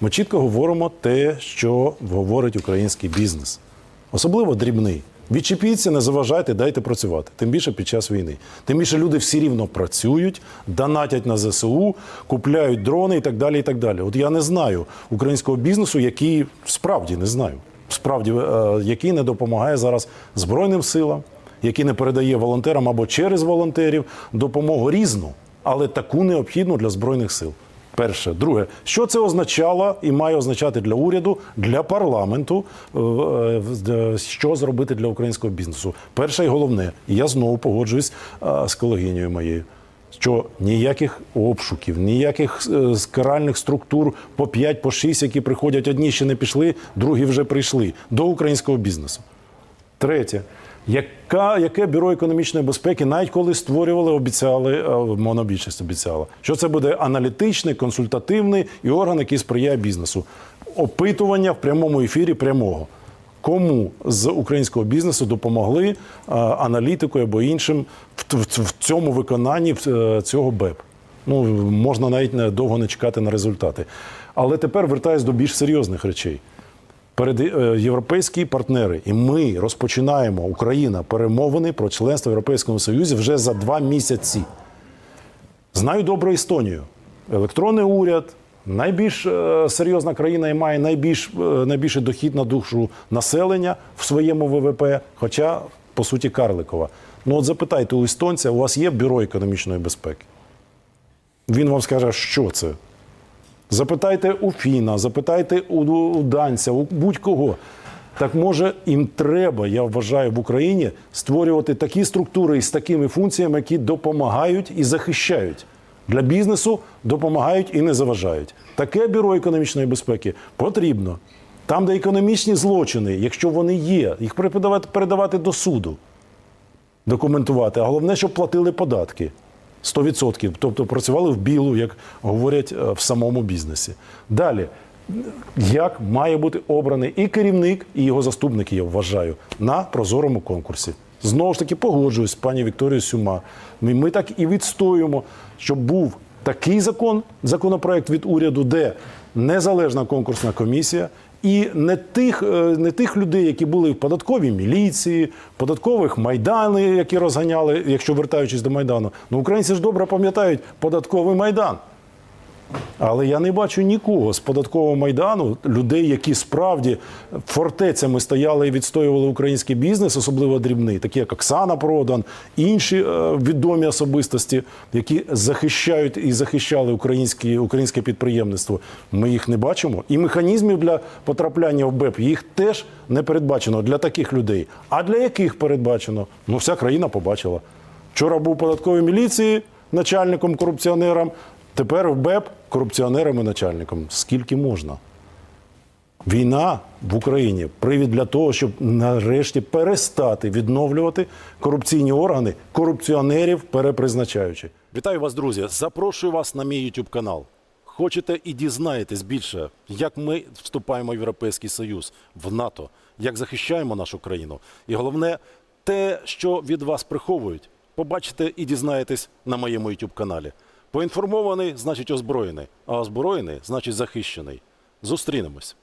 Ми чітко говоримо те, що говорить український бізнес, особливо дрібний. Відчепіться, не заважайте, дайте працювати. Тим більше під час війни. Тим більше люди всі рівно працюють, донатять на ЗСУ, купляють дрони і так далі. І так далі. От я не знаю українського бізнесу, який справді не знаю, справді е, який не допомагає зараз Збройним силам, який не передає волонтерам або через волонтерів допомогу різну, але таку необхідну для збройних сил. Перше, друге, що це означало і має означати для уряду, для парламенту, е, що зробити для українського бізнесу. Перше і головне, і я знову погоджуюсь е, з колегинею моєю. Що ніяких обшуків, ніяких е, каральних структур по 5, по 6, які приходять, одні ще не пішли, другі вже прийшли до українського бізнесу. Третє. Яка, яке бюро економічної безпеки, навіть коли створювали, обіцяли, е, монобільшість обіцяла, що це буде аналітичний, консультативний і орган, який сприяє бізнесу. Опитування в прямому ефірі прямого. Кому з українського бізнесу допомогли е, аналітикою або іншим в, в, в цьому виконанні е, цього БЕП? Ну, можна навіть довго не чекати на результати. Але тепер вертаюсь до більш серйозних речей перед е, європейські партнери, і ми розпочинаємо Україна перемовини про членство в Європейському Союзі вже за два місяці. Знаю добре Естонію. Електронний уряд, найбільш е, серйозна країна і має найбільш, е, найбільший дохід на душу населення в своєму ВВП, хоча, по суті, Карликова. Ну от запитайте у естонця, у вас є бюро економічної безпеки? Він вам скаже, що це? Запитайте у Фіна, запитайте у, данця, у будь-кого. Так може їм треба, я вважаю, в Україні створювати такі структури із такими функціями, які допомагають і захищають. Для бізнесу допомагають і не заважають. Таке бюро економічної безпеки потрібно. Там, де економічні злочини, якщо вони є, їх передавати до суду документувати, а головне, щоб платили податки 100%, тобто працювали в білу, як говорять е, в самому бізнесі. Далі, як має бути обраний і керівник, і його заступники, я вважаю, на прозорому конкурсі. Знову ж таки, погоджуюсь з пані Вікторією Сюма. Ми, ми так і відстоюємо, щоб був такий закон, законопроект від уряду, де незалежна конкурсна комісія, і не тих, е, не тих людей, які були в податковій міліції, податкових майдани, які розганяли, якщо вертаючись до майдану. Ну, українці ж добре пам'ятають податковий майдан. Але я не бачу нікого з податкового майдану, людей, які справді фортецями стояли і відстоювали український бізнес, особливо дрібний, такі як Оксана Продан, інші е, відомі особистості, які захищають і захищали українське, українське підприємництво. Ми їх не бачимо. І механізмів для потрапляння в БЕП їх теж не передбачено для таких людей. А для яких передбачено? Ну, вся країна побачила. Вчора був податковій міліції начальником корупціонером. Тепер в БЕП корупціонером і начальником. Скільки можна? Війна в Україні привід для того, щоб нарешті перестати відновлювати корупційні органи, корупціонерів перепризначаючи. Вітаю вас, друзі! Запрошую вас на мій YouTube канал. Хочете і дізнаєтесь більше, як ми вступаємо в Європейський Союз, в НАТО, як захищаємо нашу країну. І головне, те, що від вас приховують, побачите і дізнаєтесь на моєму YouTube каналі. Поінформований значить озброєний, а озброєний значить захищений. Зустрінемось.